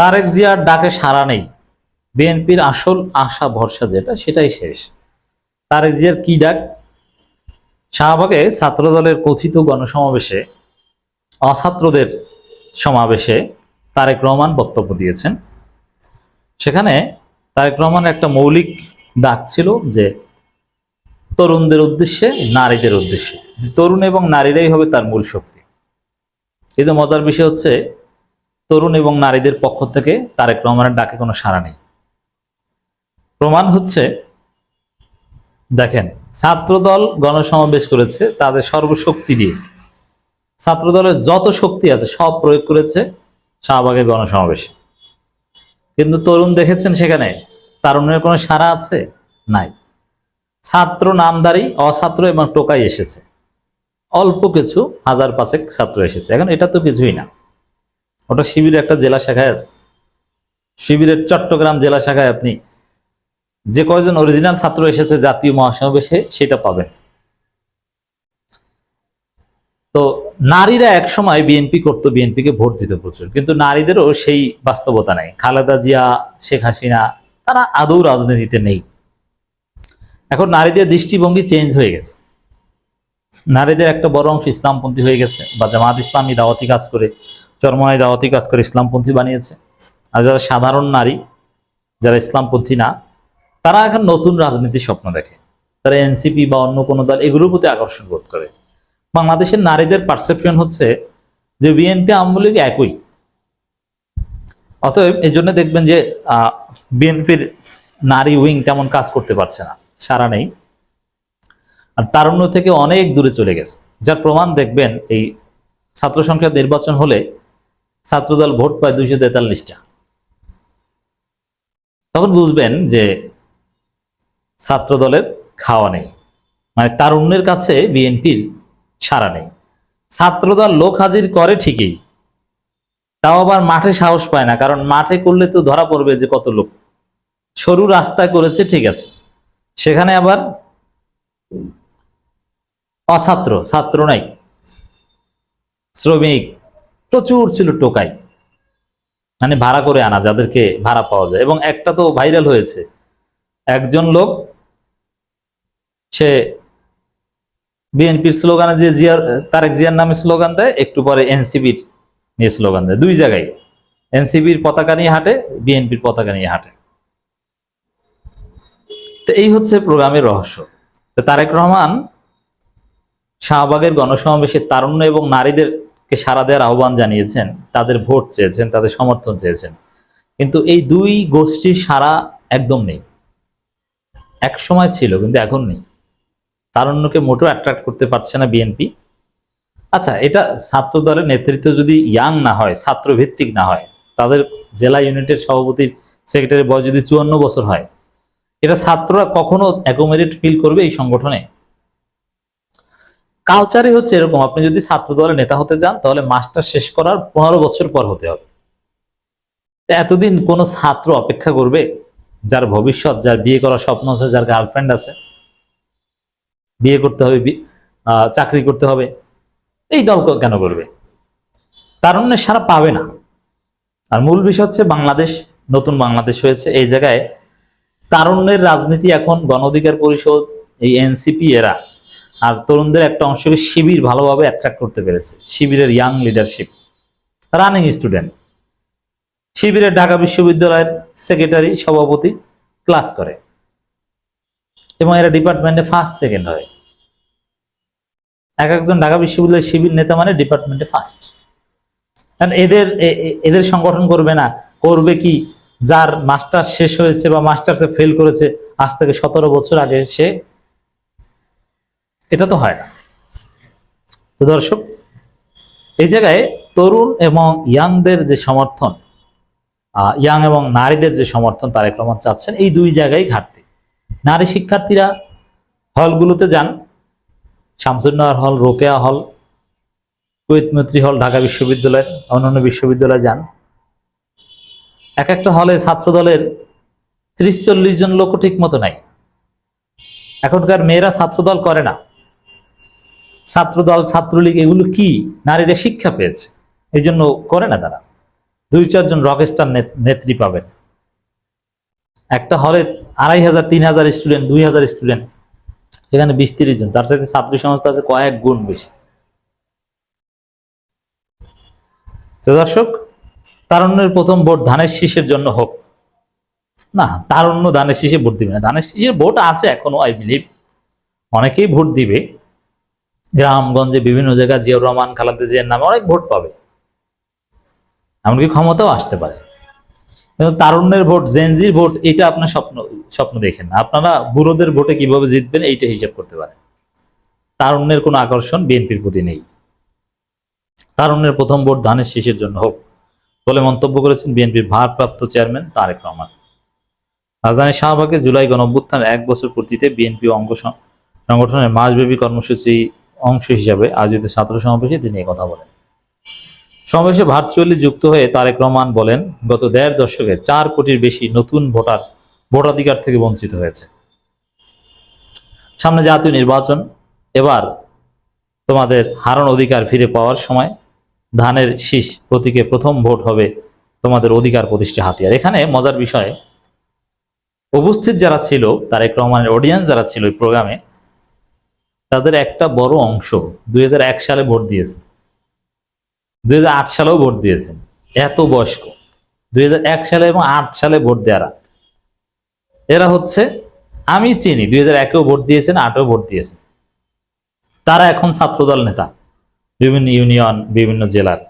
তারেক জিয়ার ডাকে সাড়া নেই। বিএনপির আসল আশা ভরসা যেটা, সেটাই শেষ। তারেক জিয়ার কি ডাক? শাহবাগে ছাত্রদলের কথিত গণসমাবেশে, অছাত্রদের সমাবেশে তারেক রহমান বক্তব্য দিয়েছেন। সেখানে তারেক রহমান একটা মৌলিক ডাক ছিল যে, তরুণদের উদ্দেশ্যে, নারীদের উদ্দেশ্যে। তরুণ এবং নারীরাই হবে তার মূল শক্তি। কিন্তু মজার বিষয় হচ্ছে তরুণ এবং নারীদের পক্ষ থেকে তারেক রহমানের ডাকে কোনো সাড়া নেই। প্রমাণ হচ্ছে, দেখেন, ছাত্রদল গণসমাবেশ করেছে তাদের সর্বশক্তি দিয়ে ছাত্রদলের যত শক্তি আছে সব প্রয়োগ করেছে শাহবাগের গণসমাবেশে। কিন্তু তরুণ দেখেছেন সেখানে তারুণের কোনো সাড়া আছে? নাই। ছাত্র নামদারি, অছাত্র এবং টোকাই এসেছে। অল্প কিছু, হাজার পাঁচেক ছাত্র এসেছে। এখন এটা তো কিছুই না। ওটা শিবিরের একটা জেলা শাখায় আছে। শিবিরের চট্টগ্রাম জেলা শাখায় আপনি যে কয়জন অরিজিনাল ছাত্র এসেছে জাতীয় মহাসমাবেশে সেটা পাবেন। তো নারীরা এক সময় বিএনপি করতো, বিএনপিকে ভোট দিত প্রচুর, কিন্তু নারীদেরও সেই বাস্তবতা নাই। খালেদা জিয়া, শেখ হাসিনা, তারা আদৌ রাজনীতিতে নেই। এখন নারীদের দৃষ্টিভঙ্গি চেঞ্জ হয়ে গেছে। নারীদের একটা বড় অংশ ইসলামপন্থী হয়ে গেছে, বা জামাত ইসলামী দাওয়াতি কাজ করে। চরমনাই দাওয়াতি কাজ করে ইসলামপন্থী বানিয়েছে। আর যারা সাধারণ নারী, যারা ইসলামপন্থী না, তারা এখন নতুন রাজনীতির স্বপ্ন দেখে। তারা এনসিপি বা অন্য কোনো দল এগুলোর প্রতি আকর্ষণ বোধ করে। বাংলাদেশের নারীদের পারসেপশন হচ্ছে যে বিএনপি আওয়ামী লীগ একই। অতএব এই জন্য দেখবেন যে বিএনপির নারী উইং তেমন কাজ করতে পারছে না। সারা নেই। আর তারুণ্য থেকে অনেক দূরে চলে গেছে। যার প্রমাণ দেখবেন এই ছাত্র সংসদ নির্বাচন হলে ছাত্রদল ভোট পায় দুইশো তেতাল্লিশটা। তখন বুঝবেন যে ছাত্র দলের খাওয়া নেই। মানে তারুণ্যের কাছে বিএনপির সারা নেই। ছাত্রদল লোক হাজির করে ঠিকই, তাও আবার মাঠে সাহস পায় না, কারণ মাঠে করলে তো ধরা পড়বে যে কত লোক। সরু রাস্তায় করেছে, ঠিক আছে। সেখানে আবার অছাত্র, ছাত্র নাই। শ্রমিক প্রচুর ছিল টোকাই। মানে ভাড়া করে আনা, যাদেরকে ভাড়া পাওয়া যায়। এবং একটা তো ভাইরাল হয়েছে। একজন লোক, সে বিএনপির স্লোগানে যে জিয়ার, তারেক জিয়ার নামে স্লোগান দেয়, একটু পরে এনসিবির নিয়ে স্লোগান দেয়। দুই জায়গায়। এনসিবির পতাকা নিয়ে হাঁটে, বিএনপির পতাকা নিয়ে হাঁটে। তো এই হচ্ছে প্রোগ্রামের রহস্য। তো তারেক রহমান শাহবাগের গণসমাবেশে তারুণ্য এবং নারীদেরকে সারা দেওয়ার আহ্বান জানিয়েছেন, তাদের ভোট চেয়েছেন, তাদের সমর্থন চেয়েছেন। কিন্তু এই দুই গোষ্ঠীর সারা একদম নেই। এক সময় ছিল, কিন্তু এখন নেই। তারণ্যকে মোটেও অ্যাট্রাক্ট করতে পারছে না বিএনপি আচ্ছা এটা ছাত্র দলের নেতৃত্ব যদি ইয়াং না হয় ছাত্র ভিত্তিক না হয়, তাদের জেলা ইউনিটের সভাপতির সেক্রেটারি বয়স যদি চুয়ান্ন বছর হয়, এটা ছাত্ররা কখনো অ্যাকোমোডেট ফিল করবে এই সংগঠনে? কালচারে হচ্ছে এরকম। আপনি যদি ছাত্র দলের নেতা হতে যান, তাহলে মাস্টার শেষ করার পনেরো বছর পর হতে হবে। এতদিন কোনো ছাত্র অপেক্ষা করবে? যার ভবিষ্যৎ, যার বিয়ে করার স্বপ্ন আছে, যার গার্লফ্রেন্ড আছে। বিয়ে করতে হবে চাকরি করতে হবে। এই দল কেন করবে? তারুণ্যের সারা পাবে না। আর মূল বিষয় হচ্ছে বাংলাদেশ, নতুন বাংলাদেশ হয়েছে। এই জায়গায় তারুণ্যের রাজনীতি এখন গণ অধিকার পরিষদ, এই এনসিপি এরা আর তরুণদের একটা অংশকে শিবির ভালোভাবে অ্যাট্রাক্ট করতে পেরেছে। শিবিরের ইয়াং লিডারশিপ রানিং স্টুডেন্ট শিবিরের ঢাকা বিশ্ববিদ্যালয়ের সেক্রেটারি সভাপতি ক্লাস করে এবং এরা ডিপার্টমেন্টে ফার্স্ট সেকেন্ড হয়। এক একজন ঢাকা বিশ্ববিদ্যালয়ের শিবির নেতা মানে ডিপার্টমেন্টে ফার্স্ট কারণ এদের এদের সংগঠন করবে না, করবে কি? যার মাস্টার শেষ হয়েছে বা মাস্টার্সে ফেল করেছে, আজ থেকে সতেরো বছর আগে সে এটা তো হয় না। তো দর্শক, এই জায়গায় তরুণ এবং ইয়াংদের যে সমর্থন ইয়াং এবং নারীদের যে সমর্থন তারেক রহমান চাচ্ছেন, এই দুই জায়গায় ঘাটতি। নারী শিক্ষার্থীরা হলগুলোতে যান শামসুন্নার হল, রোকেয়া হল, কুয়েত মৈত্রী হল, ঢাকা বিশ্ববিদ্যালয়, অন্যান্য বিশ্ববিদ্যালয়ে যান। এক একটা হলে ছাত্র দলের ত্রিশ চল্লিশ জন লোকও ঠিক মতো নাই। এখনকার মেয়েরা ছাত্রদল করে না। ছাত্রদল, ছাত্রলীগ, এগুলো কি? নারীরা শিক্ষা পেয়েছে। এই জন্য করে না তারা। দুই চারজন রকস্টার নেত্রী পাবেন। একটা হলে আড়াই হাজার, তিন হাজার স্টুডেন্ট দুই হাজার স্টুডেন্ট সেখানে বিশ, তিরিশ জন। তার সাথে ছাত্রী সংস্থা আছে কয়েক গুণ বেশি। তো দর্শক, তারণ্যের প্রথম ভোট ধানের শীষের জন্য হোক। না, তারণ্য ধানের শীষে ভোট দিবে না। ধানের শীষের ভোট আছে এখনও আই বিলিভ অনেকেই ভোট দিবে। গ্রামগঞ্জে বিভিন্ন জায়গায় জিয়াউর রহমান, খালাদে জিয়ার নামে অনেক ভোট পাবে। এমনকি ক্ষমতাও আসতে পারে। কিন্তু তারুণ্যের ভোট জেনজির ভোট, এটা আপনার স্বপ্ন স্বপ্ন দেখেন আপনারা বুড়োদের ভোটে কীভাবে জিতবেন, এইটা হিসাব করতে পারেন। তারুণ্যের কোনো আকর্ষণ বিএনপির প্রতি নেই। তারুণ্যের প্রথম ভোট ধানের শীষের জন্য হোক বলে মন্তব্য করেছেন বিএনপির ভারপ্রাপ্ত চেয়ারম্যান তারেক রহমান। রাজধানী শাহবাগে জুলাই গণঅভ্যুত্থানের এক বছর পূর্তিতে বিএনপি অঙ্গ সংগঠনের মাসব্যাপী কর্মসূচি অংশ হিসাবে আয়োজিত ছাত্র সমাবেশে তিনি কথা বলেন। সমাবেশে ভার্চুয়ালি যুক্ত হয়ে তারেক রহমান বলেন, গত দেড় দশকে চার কোটির বেশি নতুন ভোটার ভোটাধিকার থেকে বঞ্চিত হয়েছে। সামনে জাতীয় নির্বাচন, এবার তোমাদের হারণ অধিকার ফিরে পাওয়ার সময় ধানের শীষ প্রতীকে প্রথম ভোট হবে তোমাদের অধিকার প্রতিষ্ঠা হাতিয়ার। এখানে মজার বিষয়, উপস্থিত যারা ছিল, তারেক রহমানের অডিয়েন্স যারা ছিল এই প্রোগ্রামে তাদের একটা বড় অংশ দুই হাজার এক সালে ভোট দিয়েছে। দুই হাজার আট সালেও ভোট দিয়েছেন এত বয়স্ক। দুই হাজার এক সালে এবং আট সালে ভোট দেয়ারা। এরা হচ্ছে, আমি চিনি, দুই হাজার একেও ভোট দিয়েছেন, আটেও ভোট দিয়েছেন। তারা এখন ছাত্রদল নেতা। বিভিন্ন ইউনিয়ন, বিভিন্ন জেলার।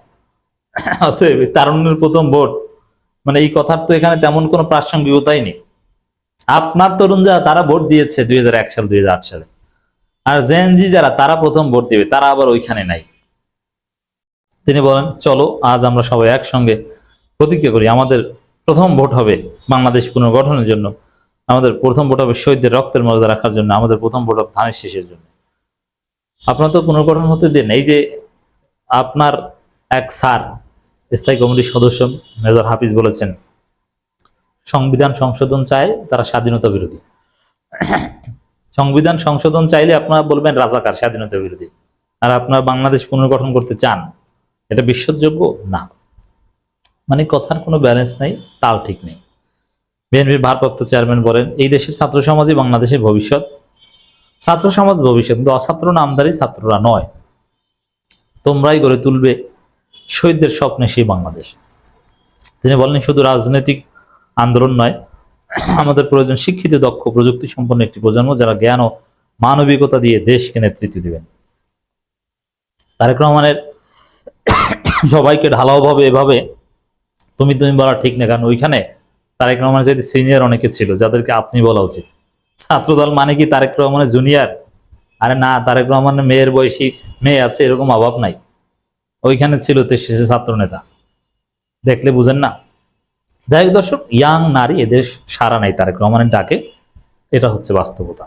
অতএব তারুণ্যের প্রথম ভোট। মানে এই কথার তো এখানে তেমন কোনো প্রাসঙ্গিকতাই নেই। আপনার তরুণ যারা, তারা ভোট দিয়েছে দুই হাজার এক সাল, দুই হাজার আট সালে। আর জেনজি যারা, তারা প্রথম ভোট দিবে, তারা আবার ওইখানে নাই। তিনি বলেন, চলো, আজ আমরা সবাই একসঙ্গে প্রতিজ্ঞা করি, আমাদের প্রথম ভোট হবে বাংলাদেশ পুনর্গঠনের জন্য। আমাদের প্রথম ভোট হবে শহীদদের রক্তের মর্যাদা রাখার জন্য, আমাদের প্রথম ভোট হবে ধানের শেষের জন্য। আপনার তো পুনর্গঠন হতে দিন এই যে আপনার এক স্যার, স্থায়ী কমিটির সদস্য মেজর হাফিজ বলেছেন, সংবিধান সংশোধন চায় তারা স্বাধীনতা বিরোধী। সংবিধান সংশোধন চাইলে আপনারা বলবেন রাজাকার, স্বাধীনতা বিরোধী। আর আপনারা বাংলাদেশ পুনর্গঠন করতে চান, এটা বিশ্বাসযোগ্য? না। মানে কথার কোনো ব্যালেন্স নাই, তাল ঠিক নেই। বিএনপির ভারপ্রাপ্ত চেয়ারম্যান বলেন, এই দেশের ছাত্র সমাজই বাংলাদেশের ভবিষ্যৎ। ছাত্র সমাজ ভবিষ্যৎ, কিন্তু অছাত্র নামদারি ছাত্ররা নয়। তোমরাই গড়ে তুলবে শহীদদের স্বপ্নে সেই বাংলাদেশ। তিনি বলেন, শুধু রাজনৈতিক আন্দোলন নয় আমাদের প্রয়োজন শিক্ষিত, দক্ষ প্রযুক্তি সম্পন্ন একটি প্রজন্ম যারা জ্ঞান ও মানবিকতা দিয়ে দেশকে নেতৃত্ব দিবেন। তারেক রহমানের সবাইকে ঢালাও ভাবে এভাবে তুমি তুমি বলা ঠিক না কারণ ওইখানে তারেক রহমানের যদি সিনিয়র অনেকে ছিল, যাদেরকে আপনি বলা উচিত। ছাত্রদল মানে কি? তারেক রহমানের জুনিয়র আরে না, তারেক রহমানের মেয়ের বয়সী মেয়ে আছে, এরকম অভাব নাই। ওইখানে ছিল তো শেষে ছাত্র নেতা। দেখলে বুঝেন না? যাই হোক দর্শক ইয়াং নারী এদের সারা নাই তারেক রহমানের ডাকে। এটা হচ্ছে বাস্তবতা।